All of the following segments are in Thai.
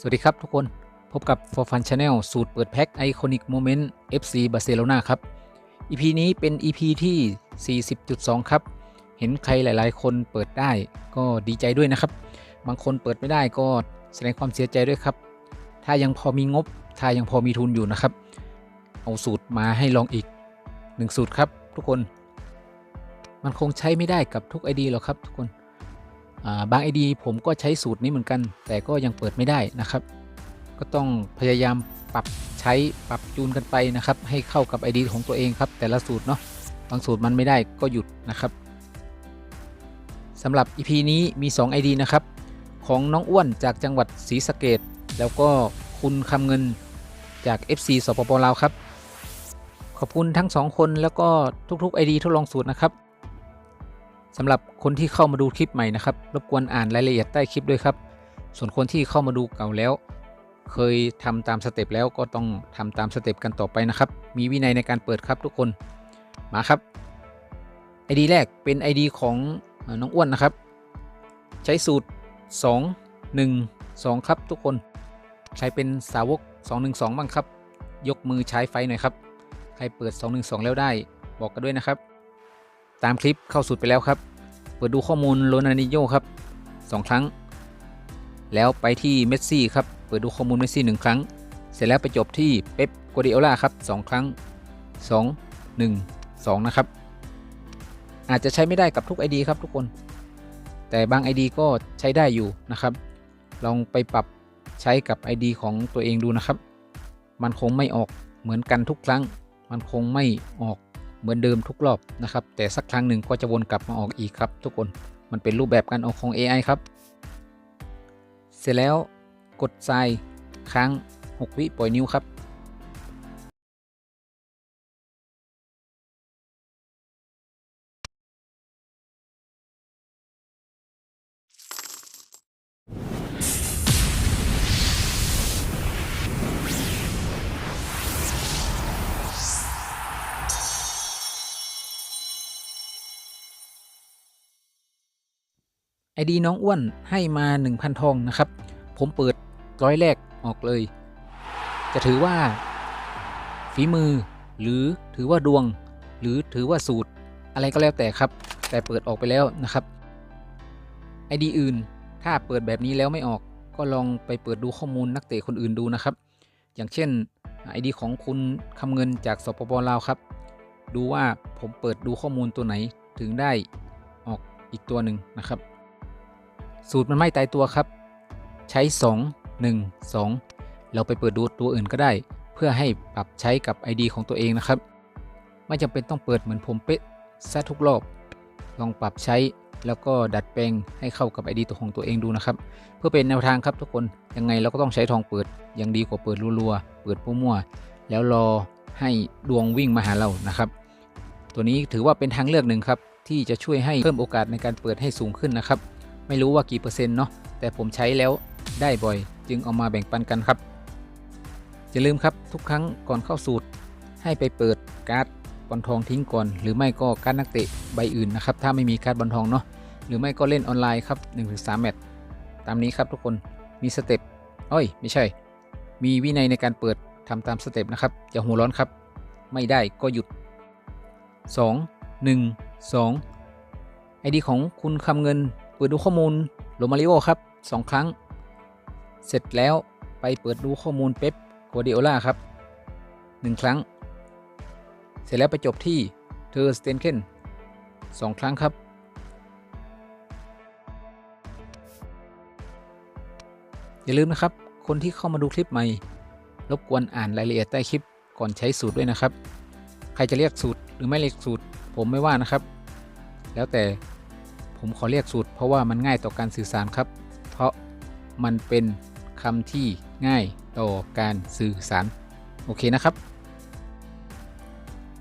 สวัสดีครับทุกคน พบกับ For Fun Channel สูตรเปิดแพ็ค Iconic Moment FC Barcelona ครับ EP นี้เป็น EP ที่ 40.2 ครับ เห็นใครหลายๆ คนเปิดได้ก็ดีใจด้วยนะครับ บางคนเปิดไม่ได้ก็แสดงความเสียใจด้วยครับ ถ้ายังพอมีงบ ถ้ายังพอมีทุนอยู่นะครับ เอาสูตรมาให้ลองอีก 1 สูตรครับทุกคน มันคงใช้ไม่ได้กับทุก ID หรอกครับทุกคน บาง ID ผมก็ใช้สูตรนี้เหมือนกัน แต่ก็ยังเปิดไม่ได้นะครับ ก็ต้องพยายามปรับใช้ปรับจูนกันไปนะครับ ให้เข้ากับ ID ของตัวเองครับแต่ละสูตรเนาะบางสูตรมันไม่ได้ก็หยุดนะครับสำหรับ EP นี้มี 2 ID นะครับ ของน้องอ้วนจากจังหวัดศรีสะเกดแล้วก็คุณคำเงินจาก FC สปปลาวครับ ขอบคุณทั้ง 2 คนแล้วก็ทุกๆ ID ทดลองสูตรนะครับ สำหรับคนที่เข้ามาดูคลิปใหม่นะครับ รบกวนอ่านรายละเอียดใต้คลิปด้วยครับ ส่วนคนที่เข้ามาดูเก่าแล้ว เคยทำตามสเต็ปแล้วก็ต้องทำตามสเต็ปกันต่อไปนะครับ มีวินัยในการเปิดครับทุกคน มาครับ ID แรกเป็น ID ของเอ่อน้องอ้วนนะครับ ใช้สูตร 2 1 2 ครับทุกคน ใครเป็นสาวก 212 บ้างครับ ยกมือใช้ไฟหน่อยครับ ใครเปิด 212 แล้วได้ บอกกันด้วยนะครับ ตามคลิปเข้าสูตรไปแล้วครับ เปิดดูข้อมูลโรนัลดิโญครับ 2 ครั้ง แล้วไปที่เมสซี่ครับ เปิดดูข้อมูลเมสซี่ 1 ครั้ง เสร็จแล้วไปจบที่เป๊ปกวาร์ดิโอลาครับ 2 ครั้ง 2 1 2 นะครับ อาจจะใช้ไม่ได้กับทุก ID ครับทุกคน แต่บาง ID ก็ใช้ได้อยู่นะครับ ลองไปปรับใช้กับ ID ของตัวเองดูนะครับ มันคงไม่ออกเหมือนกันทุกครั้ง มันคงไม่ออก เหมือนเดิมทุกรอบนะครับ แต่สักครั้งหนึ่งก็จะวนกลับมาออกอีกครับ ทุกคนมันเป็นรูปแบบการออกของ AI ครับ เสร็จแล้วกดทรายค้าง 6 วิปล่อยนิ้วครับ ไอดีน้องอ้วนให้มา 1,000 ทอง นะครับ ผมเปิดร้อยแรกออกเลย จะถือว่า ฝีมือ หรือถือว่าดวง หรือถือว่าสูตร อะไรก็แล้วแต่ครับ แต่เปิดออกไปแล้วนะครับไอดีอื่น ถ้าเปิดแบบนี้แล้วไม่ออก ก็ลองไปเปิดดูข้อมูลนักเตะคนอื่นดูนะครับ อย่างเช่นไอดีของคุณคำเงินจากสปปลาวครับ ดูว่าผมเปิดดูข้อมูลตัวไหนถึงได้ออกอีกตัวหนึ่งนะครับ สูตรมันไม่ตายตัวครับ ใช้ 2 1 2 เราไปเปิดดูตัวอื่นก็ได้ เพื่อให้ปรับใช้กับ ID ของตัวเองนะครับ ไม่จำเป็นต้องเปิดเหมือนผมเป๊ะซะทุกรอบ ลองปรับใช้แล้วก็ดัดแปลงให้เข้ากับ ID ตัวของตัวเองดูนะครับ เพื่อเป็นแนวทางครับทุกคนยังไงเราก็ต้องใช้ทองเปิดยังดีกว่าเปิดรัวๆเปิดมั่วๆแล้วรอให้ดวงวิ่งมาหาเรานะครับ ตัวนี้ถือว่าเป็นทางเลือกหนึ่งครับที่จะช่วยให้เพิ่มโอกาสในการเปิดให้สูงขึ้นนะครับ ไม่รู้ว่ากี่เปอร์เซ็นต์เนาะแต่ผมใช้แล้วได้บ่อย จึงเอามาแบ่งปันกันครับอย่าลืมครับทุกครั้งก่อนเข้าสูตร ให้ไปเปิดการ์ดบอลทองทิ้งก่อน หรือไม่ก็การ์ดนักเตะใบอื่นนะครับถ้าไม่มีการ์ดบอลทองเนาะหรือไม่ก็เล่นออนไลน์ครับ1-3แมตช์ตามนี้ครับทุกคนมีสเต็ปอ้ยไม่ใช่ มีวินัยในการเปิดทำตามสเต็ปนะครับอย่าหัวร้อนครับ ไม่ได้ก็หยุด 2 1 2ไอดีของคุณคำเงิน เปิดดูข้อมูลโรมาริโอครับ 2 ครั้ง เสร็จแล้วไปเปิดดูข้อมูลเป๊ปโกวาร์ดิโอลาครับ 1 ครั้ง เสร็จแล้วไปจบที่เทอร์สเตนเคน2 ครั้งครับ อย่าลืมนะครับ คนที่เข้ามาดูคลิปใหม่ รบกวนอ่านรายละเอียดใต้คลิปก่อนใช้สูตรด้วยนะครับ ใครจะเรียกสูตรหรือไม่เรียกสูตร ผมไม่ว่านะครับ แล้วแต่ ผมขอเรียกสูตร เพราะว่ามันง่ายต่อการสื่อสารครับ เพราะมันเป็นคำที่ง่ายต่อการสื่อสาร โอเคนะครับ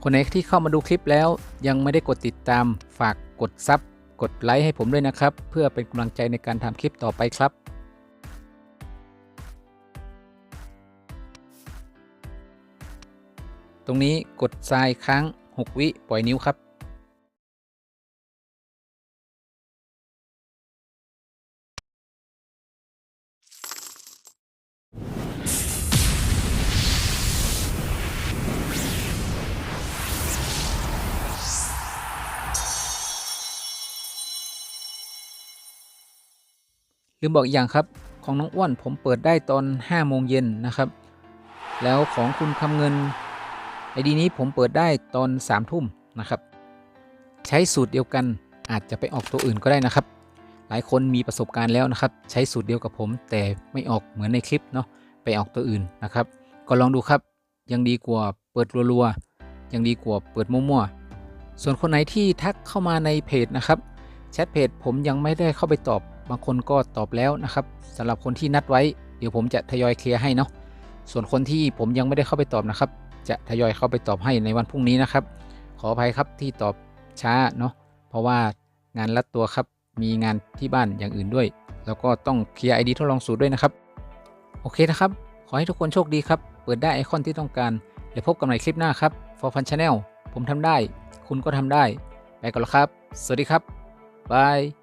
คนไหนที่เข้ามาดูคลิปแล้วยังไม่ได้กดติดตามฝากกดซับกดไลค์ให้ผมด้วยนะครับ เพื่อเป็นกำลังใจในการทำคลิปต่อไปครับตรงนี้กดทรายค้าง 6 วิ ปล่อยนิ้วครับ ลืมบอกอีกอย่างครับ ของน้องอ้วนผมเปิดได้ตอน5โมงเย็นนะครับ แล้วของคุณคำเงินไอดีนี้ผมเปิดได้ตอน3ทุ่มนะครับ ใช้สูตรเดียวกันอาจจะไปออกตัวอื่นก็ได้นะครับ หลายคนมีประสบการณ์แล้วนะครับ ใช้สูตรเดียวกับผม แต่ไม่ออกเหมือนในคลิปเนาะไปออกตัวอื่นนะครับ ก็ลองดูครับ ยังดีกว่าเปิดรัวๆยังดีกว่าเปิดมั่วๆส่วนคนไหนที่ทักเข้ามาในเพจนะครับแชทเพจผมยังไม่ได้เข้าไปตอบ บางคนก็ตอบแล้วนะครับสำหรับคนที่นัดไว้ เดี๋ยวผมจะทยอยเคลียร์ให้เนาะส่วนคนที่ผมยังไม่ได้เข้าไปตอบนะครับ จะทยอยเข้าไปตอบให้ในวันพรุ่งนี้นะครับ ขออภัยครับที่ตอบช้าเนาะเพราะว่างานรัดตัวครับมีงานที่บ้านอย่างอื่นด้วย แล้วก็ต้องเคลียร์ไอดีทดลองสูตรด้วยนะครับ โอเคนะครับ ขอให้ทุกคนโชคดีครับ เปิดได้ไอคอนที่ต้องการเดี๋ยวพบกันใหม่คลิปหน้าครับ For Fun Channel ผมทำได้ คุณก็ทำได้ ไปก่อนแล้วครับ สวัสดีครับบาย